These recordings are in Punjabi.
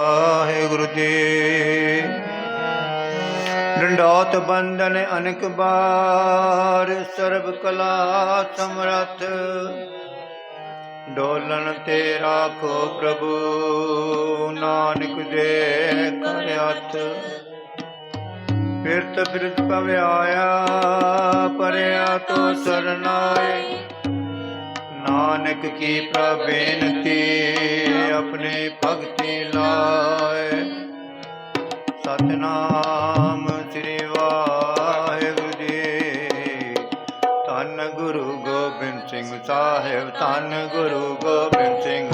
ਵਾਹਿਗੁਰੂ ਜੀ। ਡੰਡੋਤ ਬੰਦਨ ਅਨਕ ਬਾਰ, ਸਰਬ ਕਲਾ ਸਮਰਥ। ਡੋਲਨ ਤੇ ਰਾਖੋ ਪ੍ਰਭੂ, ਨਾਨਕ ਦੇ ਕਰ ਹੱਥ। ਫਿਰਤ ਫਿਰਤ ਪਵਿ ਪਰਿਆ ਤੋ ਸਰਨਾਏ। ਨਾਨਕ ਕੀ ਪ੍ਰਬੇਨਤੀ ਆਪਣੇ ਭਗਤੀ ਲਾਏ। ਸਤਨਾਮ ਸ੍ਰੀ ਵਾਹਿਗੁਰੂ ਜੀ। ਧੰਨ ਗੁਰੂ ਗੋਬਿੰਦ ਸਿੰਘ ਸਾਹਿਬ, ਧੰਨ ਗੁਰੂ ਗੋਬਿੰਦ ਸਿੰਘ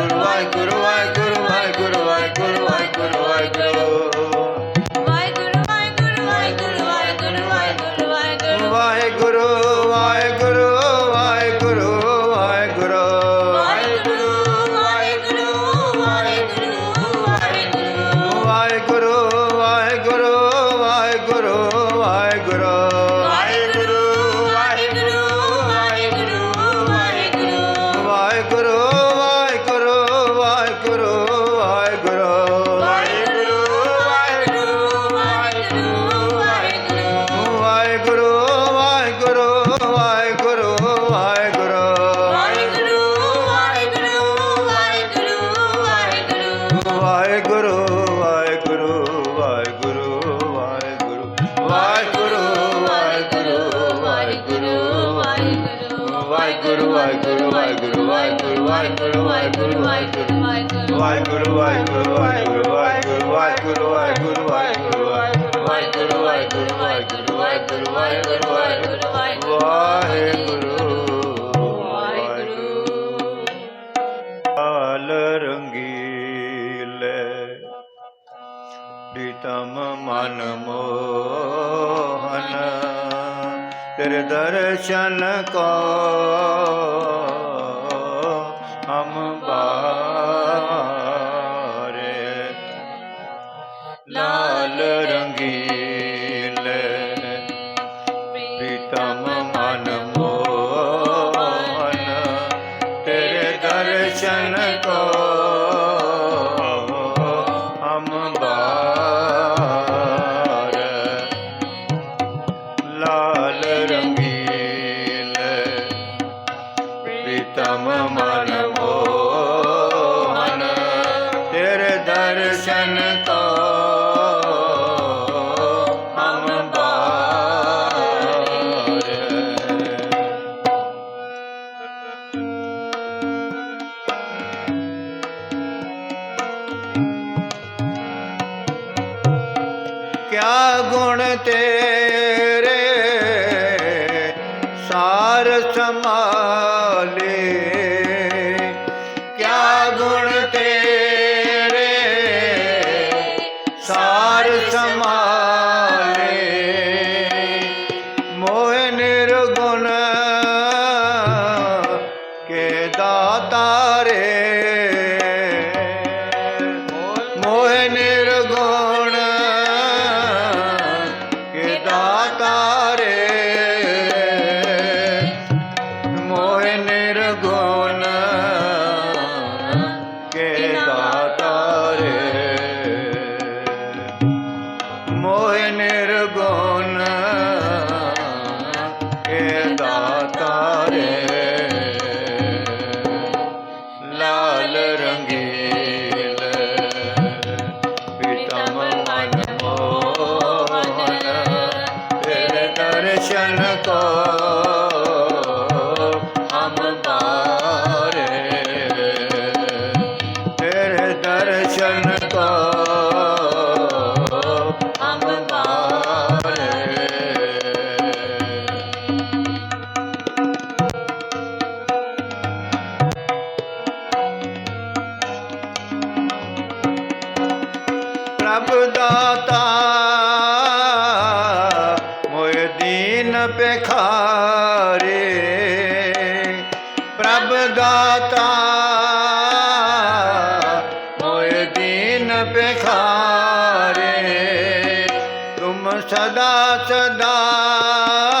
Agra. ਵਾਹਿਗੁਰੂ ਵਾਹਿਗੁਰੂ ਵਾਹਿਗੁਰੂ ਵਾਹਿਗੁਰੂ ਵਾਹਿਗੁਰੂ ਵਾਹਿਗੁਰੂ ਵਾਹਿਗੁਰੂ ਵਾਹਿਗੁਰੂ ਵਾਹਿਗੁਰੂ ਵਾਹਿਗੁਰੂ ਵਾਹਿਗੁਰੂ ਵਾਹਿਗੁਰੂ ਵਾਹਿਗੁਰੂ ਵਾਹਿਗੁਰੂ ਵਾਹਿਗੁਰੂ ਵਾਹਿਗੁਰੂ ਵਾਹਿਗੁਰੂ ਵਾਹਿਗੁਰੂ ਲਾਲ ਰੰਗੀਲੇ ਪ੍ਰੀਤਮ ਮਨ ਮੋਹਨ ਤੇਰੇ ਦਰਸ਼ਨ ਕੋ ਹਮ ਬਾ ਗੁਣ ਤੇਰੇ ਸਾਰ ਸਮਾ दर्शन को हम बारे तेरे दर्शन को हम बारे प्रभु दाता सदा सदा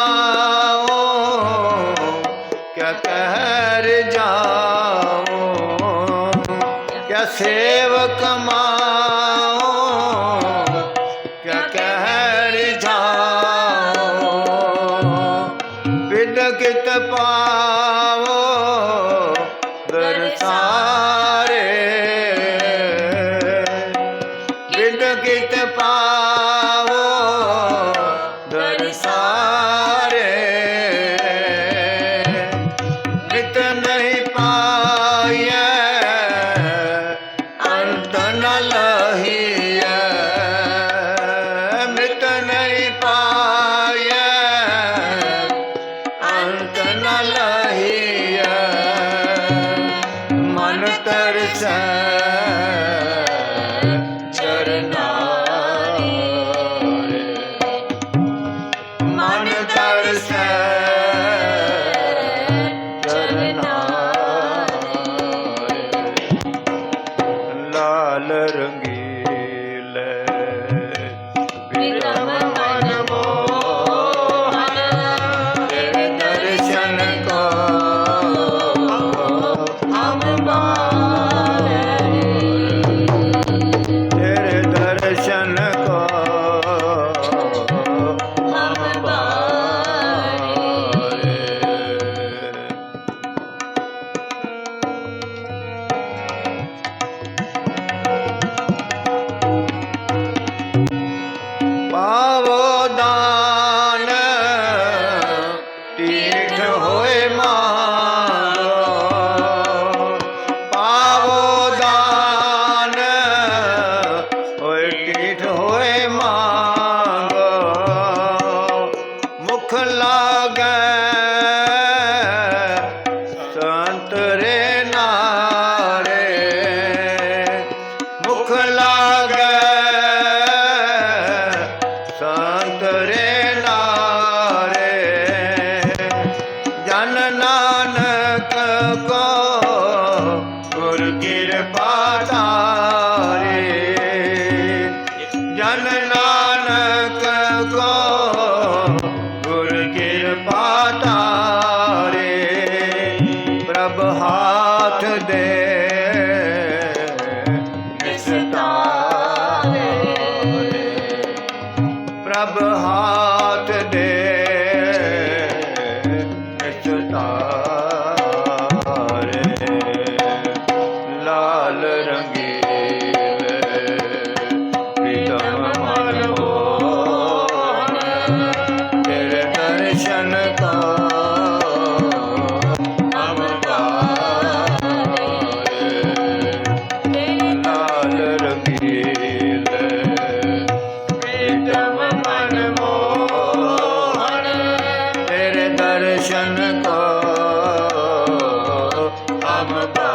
time. ਉਤਰੇ ਲਾਰੇ ਜਨ ਨਾਨਕ ਕੋ ਗੁਰ ਕਿਰਪਾ ਧਾਰੇ। ਜਨ ਨਾਨਕ ਕੋ ਗੁਰ ਕਿਰਪਾ ਪ੍ਰਭ ਹਾਥ ਦੇ Rama